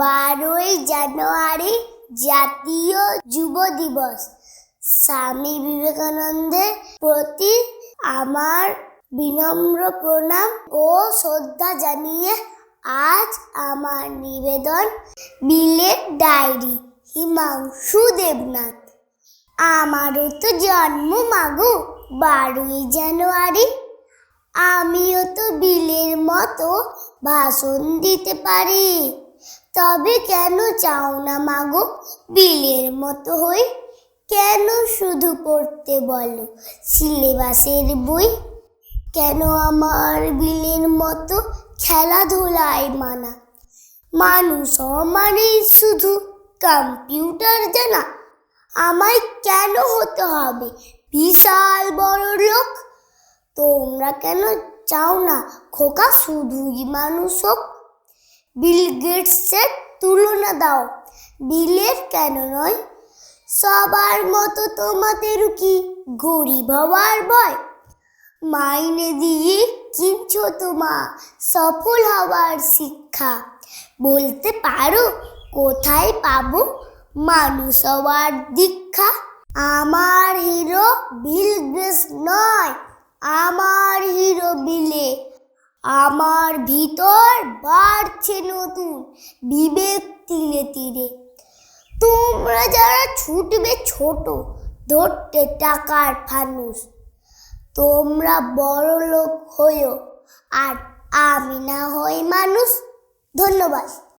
বারোই জানুয়ারি জাতীয় যুব দিবস। স্বামী বিবেকানন্দের প্রতি আমার বিনম্র প্রণাম ও শ্রদ্ধা জানিয়ে আজ আমার নিবেদন বিলের ডায়েরি, হিমাংশু দেবনাথ। আমারও তো জন্ম মাগো বারোই জানুয়ারি। আমিও তো বিলের মতো ভাষণ দিতে পারি। তবে কেন চাও না মাগো? বিলের মতো হই কেন শুধু পড়তে বলো? সিলেবাসের বই? কেন আমার বিলের মতো খেলাধুলায় মানা? মানুষ মানেই শুধু কম্পিউটার জানা। আমায় কেন হতে হবে? বিশাল বড় লোক। তোমরা কেন চাও না? খোকা শুধুই মানুষ হোক। বিল গেটসের তুলনা দাও। বিলের কেন নয়? সবার মতো তোমাদেরও কি গরিব হওয়ার ভয়? মাইনে দিয়ে কিনছো তোমা সফল হওয়ার শিক্ষা। বলতে পারো, কোথায় পাবো? মানুষ হওয়ার দীক্ষা। আমার হিরো বিল গেটস নয়, আমার হিরো বিলে। আমার ভিতর বাড়ছে নতুন। বিবেক তীরে তীরে তোমরা যারা ছুটবে ছোট, ধরতে টাকার ফানুস। তোমরা বড় লোক হইও আর আমি না হই মানুষ। ধন্যবাদ।